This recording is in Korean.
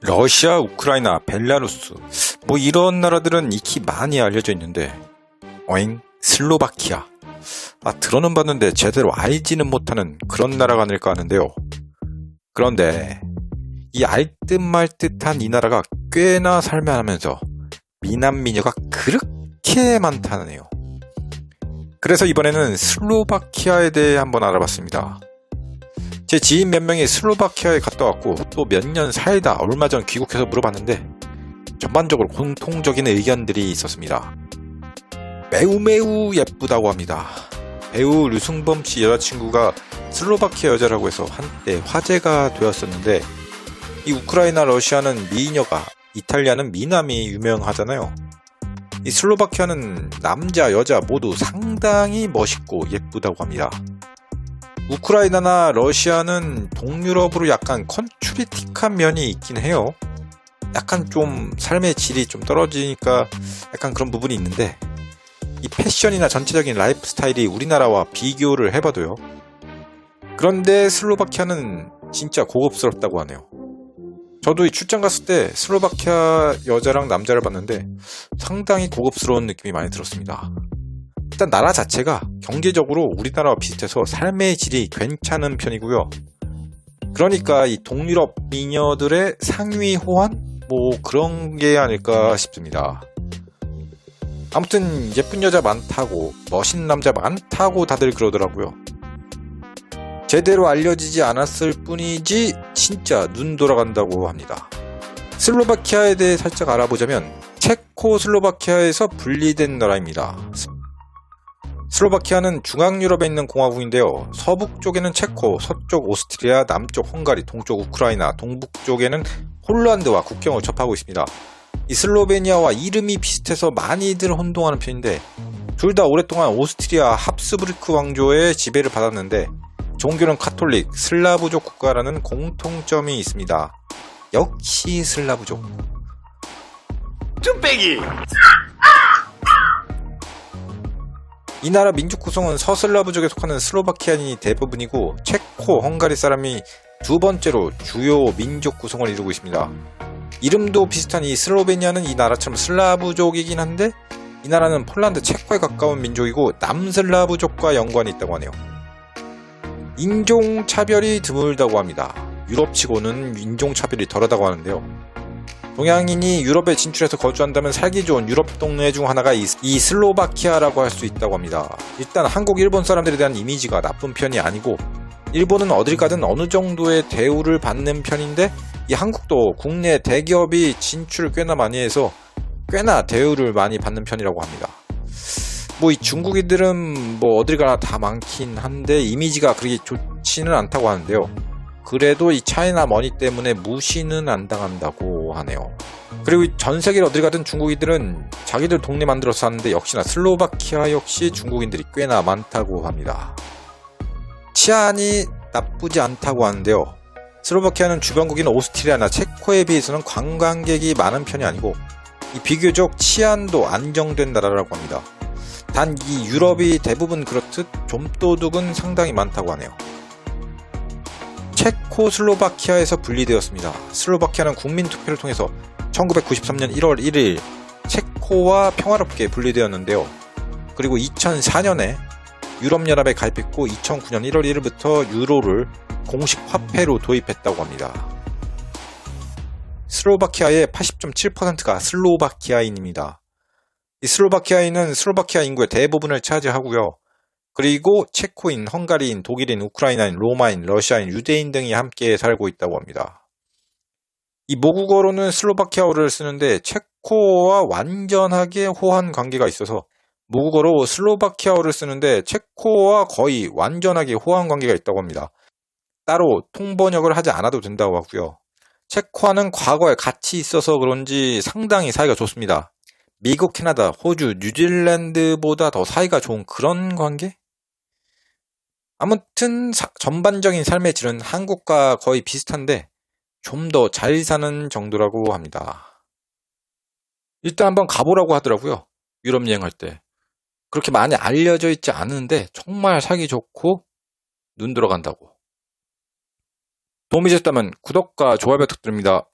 러시아, 우크라이나, 벨라루스. 뭐 이런 나라들은 익히 많이 알려져 있는데 어잉? 슬로바키아. 아 들어는 봤는데 제대로 알지는 못하는 그런 나라가 아닐까 하는데요. 그런데 이 알듯 말듯한 이 나라가 꽤나 살만하면서 미남 미녀가 그렇게 많다네요. 그래서 이번에는 슬로바키아에 대해 한번 알아봤습니다 제 지인 몇 명이 슬로바키아에 갔다 왔고 또 몇 년 살다 얼마 전 귀국해서 물어봤는데 전반적으로 공통적인 의견들이 있었습니다. 매우 매우 예쁘다고 합니다. 배우 류승범 씨 여자친구가 슬로바키아 여자라고 해서 한때 화제가 되었었는데 이 우크라이나 러시아는 미녀가 이탈리아는 미남이 유명하잖아요. 이 슬로바키아는 남자 여자 모두 상당히 멋있고 예쁘다고 합니다. 우크라이나나 러시아는 동유럽으로 약간 컨츄리틱한 면이 있긴 해요. 약간 좀 삶의 질이 좀 떨어지니까 약간 그런 부분이 있는데 이 패션이나 전체적인 라이프 스타일이 우리나라와 비교를 해봐도요. 그런데 슬로바키아는 진짜 고급스럽다고 하네요. 저도 이 출장 갔을 때 슬로바키아 여자랑 남자를 봤는데 상당히 고급스러운 느낌이 많이 들었습니다. 일단 나라 자체가 경제적으로 우리나라와 비슷해서 삶의 질이 괜찮은 편이고요. 그러니까 이 동유럽 미녀들의 상위 호환? 뭐 그런 게 아닐까 싶습니다. 아무튼 예쁜 여자 많다고 멋있는 남자 많다고 다들 그러더라고요. 제대로 알려지지 않았을 뿐이지 진짜 눈 돌아간다고 합니다. 슬로바키아에 대해 살짝 알아보자면 체코슬로바키아에서 분리된 나라입니다. 슬로바키아는 중앙유럽에 있는 공화국인데요. 서북쪽에는 체코, 서쪽 오스트리아, 남쪽 헝가리, 동쪽 우크라이나, 동북쪽에는 홀란드와 국경을 접하고 있습니다. 이 슬로베니아와 이름이 비슷해서 많이들 혼동하는 편인데 둘 다 오랫동안 오스트리아 합스부르크 왕조의 지배를 받았는데 종교는 카톨릭, 슬라브족 국가라는 공통점이 있습니다. 역시 슬라브족. 뚝배기 이 나라 민족 구성은 서슬라브족에 속하는 슬로바키안이 대부분이고 체코, 헝가리 사람이 두 번째로 주요 민족 구성을 이루고 있습니다. 이름도 비슷한 이 슬로베니아는 이 나라처럼 슬라브족이긴 한데 이 나라는 폴란드, 체코에 가까운 민족이고 남슬라브족과 연관이 있다고 하네요. 인종 차별이 드물다고 합니다. 유럽치고는 인종 차별이 덜하다고 하는데요. 동양인이 유럽에 진출해서 거주한다면 살기 좋은 유럽 동네 중 하나가 이, 이 슬로바키아라고 할 수 있다고 합니다. 일단 한국, 일본 사람들에 대한 이미지가 나쁜 편이 아니고 일본은 어딜 가든 어느 정도의 대우를 받는 편인데 이 한국도 국내 대기업이 진출을 꽤나 많이 해서 꽤나 대우를 많이 받는 편이라고 합니다. 뭐 이 중국인들은 뭐 어딜 가나 다 많긴 한데 이미지가 그렇게 좋지는 않다고 하는데요. 그래도 이 차이나 머니 때문에 무시는 안 당한다고 하네요. 그리고 전 세계를 어딜 가든 중국인들은 자기들 동네 만들어서 사는데 역시나 슬로바키아 역시 중국인들이 꽤나 많다고 합니다. 치안이 나쁘지 않다고 하는데요. 슬로바키아는 주변국인 오스트리아나 체코에 비해서는 관광객이 많은 편이 아니고 이 비교적 치안도 안정된 나라라고 합니다. 단 이 유럽이 대부분 그렇듯 좀도둑은 상당히 많다고 하네요. 체코슬로바키아에서 분리되었습니다. 슬로바키아는 국민 투표를 통해서 1993년 1월 1일 체코와 평화롭게 분리되었는데요. 그리고 2004년에 유럽연합에 가입했고 2009년 1월 1일부터 유로를 공식 화폐로 도입했다고 합니다. 슬로바키아의 80.7%가 슬로바키아인입니다. 이 슬로바키아인은 슬로바키아 인구의 대부분을 차지하고요. 그리고 체코인, 헝가리인, 독일인, 우크라이나인, 로마인, 러시아인, 유대인 등이 함께 살고 있다고 합니다. 이 모국어로는 슬로바키아어를 쓰는데 체코와 완전하게 호환 관계가 있어서 모국어로 슬로바키아어를 쓰는데 체코와 거의 완전하게 호환 관계가 있다고 합니다. 따로 통번역을 하지 않아도 된다고 하고요. 체코와는 과거에 같이 있어서 그런지 상당히 사이가 좋습니다. 미국, 캐나다, 호주, 뉴질랜드보다 더 사이가 좋은 그런 관계? 아무튼 사- 전반적인 삶의 질은 한국과 거의 비슷한데 좀 더 잘 사는 정도라고 합니다. 일단 한번 가보라고 하더라고요. 유럽 여행할 때. 그렇게 많이 알려져 있지 않은데 정말 살기 좋고 눈 들어간다고. 도움이 되셨다면 구독과 좋아요 부탁드립니다.